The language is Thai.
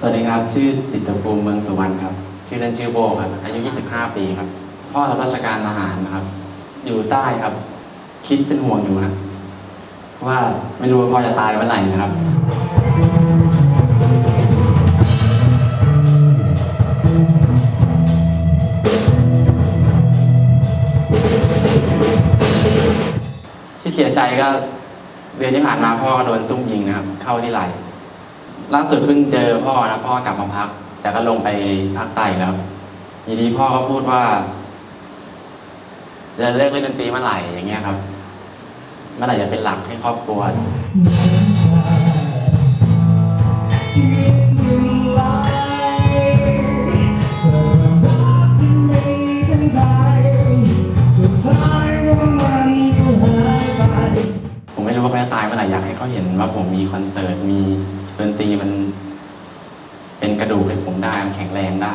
สวัสดีครับ ชื่อจิตรภูมิเมืองสุวรรณครับ ชื่อเล่นชื่อโบครับ อายุ 25 ปีครับ พ่อรับราชการทหารนะครับ อยู่ใต้ครับ คิดเป็นห่วงอยู่นะ ว่าไม่รู้ว่าพ่อจะตายเมื่อไหร่นะครับที่เสียใจก็เดือนที่ผ่านมาพ่อโดนซุ่มยิงนะครับ เข้าที่ไหล่ ล่าสุดเพิ่งเจอพ่อนะพ่อกลับมาพัก แต่ก็ลงไปภาคใต้แล้วทีนี้พ่อก็พูดว่า จะเลิกเล่นดนตรีเมื่อไหร่อย่างเงี้ยครับเมื่อไหร่จะเป็นหลักให้ครอบครัวผมไม่รู้ว่าเขาจะตายเมื่อไหร่อยากให้เขาเห็นว่าผมมีคอนเสิร์ตมี ดนตรีมันเป็นกระดูกให้ผมได้มันแข็งแรงได้